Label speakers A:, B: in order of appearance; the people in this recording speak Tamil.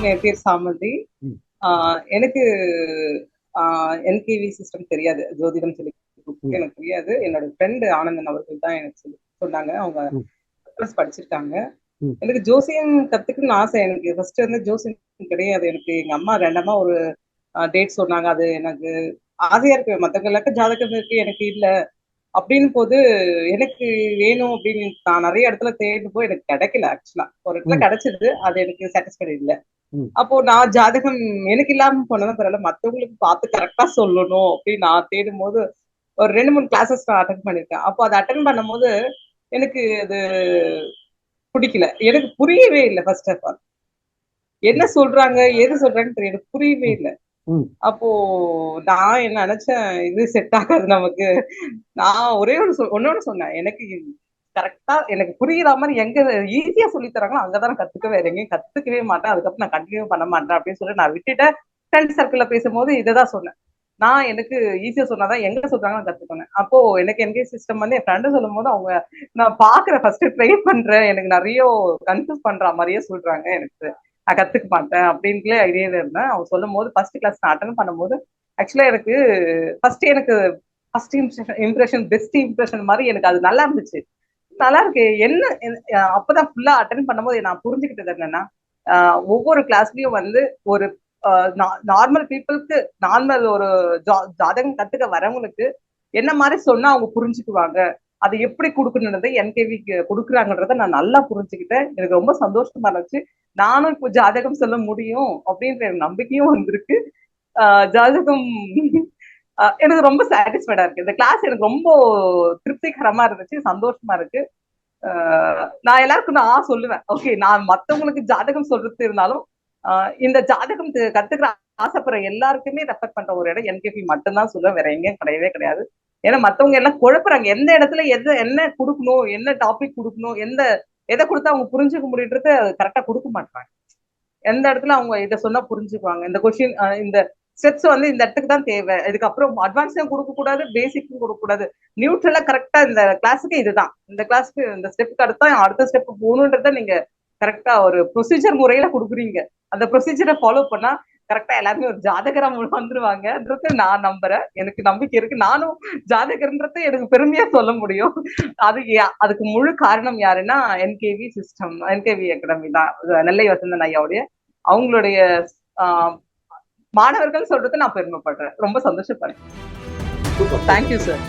A: என் பேர். ஆஹ் எனக்கு என்கேவி சிஸ்டம் தெரியாது. ஜோதிடம் சொல்லி. எனக்கு தெரியாது. என்னோட ஃப்ரெண்டு ஆனந்தன் அவர்கள் தான் எனக்கு சொல்லி சொன்னாங்க. அவங்க படிச்சிருக்காங்க. எனக்கு ஜோசியம் கத்துக்கணும்னு ஆசை எனக்கு. ஃபர்ஸ்ட் வந்து ஜோசியம் கிடையாது. எனக்கு எங்க அம்மா ரெண்டமா ஒரு டேட் சொன்னாங்க. அது எனக்கு ஆசையா இருக்கு. மத்தவங்களுக்கு ஜாதகம் இருக்கு எனக்கு இல்ல. அப்படின்னு போது எனக்கு வேணும் அப்படின்னு நான் நிறைய இடத்துல தேடும் போது எனக்கு கிடைக்கல ஆக்சுவலா ஒரு இடத்துல
B: ம்.
A: கிடைச்சது. அது எனக்கு சாட்டிஸ்ஃபைட் இல்ல. அப்போ நான் ஜாதகம் எனக்கு இல்லாம போனதான் பரவாயில்ல. மத்தவங்களுக்கு பார்த்து கரெக்டா சொல்லணும் அப்படின்னு நான் தேடும் போது ஒரு ரெண்டு மூணு கிளாஸஸ் நான் அட்டன் பண்ணிருக்கேன் அப்போ அதை அட்டன் பண்ணும்போது எனக்கு அது பிடிக்கல. எனக்கு புரியவே இல்லை ஃபர்ஸ்ட் ஆஃப் ஆல் என்ன சொல்றாங்க எது சொல்றாங்கன்னு தெரியல. எனக்கு புரியவே இல்லை. அப்போ நான் என்ன நினைச்சேன் இது செட் ஆகாது நமக்கு. நான் ஒரே ஒரு சொ- ஒண்ணு சொன்னேன். எனக்கு கரெக்டா எனக்கு புரியுற மாதிரி எங்க ஈஸியா சொல்லி தராங்களோ அங்கதான் கத்துக்கவே கத்துக்க வேற எங்கேயும் கத்துக்கவே மாட்டேன். அதுக்கப்புறம் நான் கண்டினியூ பண்ண மாட்டேன் அப்படின்னு சொல்லி நான் விட்டுட்டேன். ஃப்ரெண்ட் சர்க்கிள்ல பேசும்போது இதைதான் சொன்னேன். நான் எனக்கு ஈஸியா சொன்னாதான் எங்க சொல்றாங்க நான் கத்துக்கணும். அப்போ எனக்கு என்கேஜ் சிஸ்டம் வந்து என் ஃப்ரெண்டு சொல்லும் போது அவங்க நான் பாக்குறேன் ஃபர்ஸ்ட் ட்ரை பண்றேன். எனக்கு நிறைய கன்ஃபியூஸ் பண்ற மாதிரியே சொல்றாங்க எனக்கு. நான் கத்துக்க மாட்டேன் அப்படின்ட்டு ஐடியால இருந்தேன். அவங்க சொல்லும் போது ஃபர்ஸ்ட் கிளாஸ் நான் அட்டன் பண்ணும்போது ஆக்சுவலா எனக்கு ஃபர்ஸ்ட் எனக்கு first impression impression best impression மாதிரி எனக்கு அது நல்லா இருந்துச்சு. நல்லா இருக்கு. என்ன அப்பதான் ஃபுல்லா அட்டன் பண்ணும்போது நான் புரிஞ்சுக்கிட்டது என்னன்னா ஆஹ் ஒவ்வொரு கிளாஸ்லயும் வந்து ஒரு நார்மல் பீப்புளுக்கு நார்மல் ஒரு ஜா- ஜாதகம் கத்துக்க வரவங்களுக்கு என்ன மாதிரி சொன்னா அவங்க புரிஞ்சுக்குவாங்க அதை எப்படி கொடுக்கணுன்றதை என்கேவிக்கு கொடுக்குறாங்கன்றத நான் நல்லா புரிஞ்சுக்கிட்டேன். எனக்கு ரொம்ப சந்தோஷமா இருந்துச்சு. நானும் இப்போ ஜாதகம் சொல்ல முடியும் அப்படின்ற நம்பிக்கையும் வந்திருக்கு. ஆஹ் ஜாதகம் எனக்கு ரொம்ப சாட்டிஸ்ஃபைடா இருக்கு. இந்த கிளாஸ் எனக்கு ரொம்ப திருப்திகரமா இருந்துச்சு சந்தோஷமா இருக்கு. ஆஹ் நான் எல்லாருக்கும் நான் சொல்லுவேன். ஓகே நான் மத்தவங்களுக்கு ஜாதகம் சொல்றது இருந்தாலும் ஆஹ் இந்த ஜாதகம் கத்துக்கிற ஆசைப்படுற எல்லாருக்குமே ரெஃபர் பண்ற ஒரு இடம் என்கேபி மட்டும்தான் சொல்லுவேன். வேற எங்கேயும் கிடையவே கிடையாது. ஏன்னா மத்தவங்க எல்லாம் குழப்புறாங்க. எந்த இடத்துல எது என்ன கொடுக்கணும் என்ன டாபிக் கொடுக்கணும் எந்த எதை கொடுத்தா அவங்க புரிஞ்சுக்க முடியுன்றது கரெக்டா கொடுக்க மாட்டாங்க எந்த இடத்துல அவங்க இதை சொன்னா புரிஞ்சுக்குவாங்க. இந்த கொஸ்டின் இந்த ஸ்டெப்ஸ் வந்து இந்த இடத்துக்கு தான் தேவை. இதுக்கப்புறம் அட்வான்ஸும் கொடுக்க கூடாது பேசிக்கும் கொடுக்க கூடாது. நியூட்ரலா கரெக்டா இந்த கிளாஸுக்கு இதுதான். இந்த கிளாஸுக்கு இந்த ஸ்டெப்புக்கு அடுத்தா அடுத்த ஸ்டெப் போகணுன்றத நீங்க கரெக்டா ஒரு ப்ரொசீஜர் முறையில கொடுக்குறீங்க. அந்த ப்ரொசீஜரை ஃபாலோ பண்ணா கரெக்டா எல்லாருமே ஒரு ஜாதகரா வந்துருவாங்கன்றது நான் நம்புறேன். எனக்கு நம்பிக்கை இருக்கு. நானும் ஜாதகர்ன்றது எனக்கு பெருமையா சொல்ல முடியும். அது யா- அதுக்கு முழு காரணம் யாருன்னா என்கேவி சிஸ்டம் என்கேவி அகாடமி தான். நெல்லை வசந்தன் ஐயாவுடைய அவங்களுடைய ஆஹ், மாணவர்கள் சொல்றது நான் பெருமைப்படுறேன். ரொம்ப சந்தோஷப்படுறேன். Thank you sir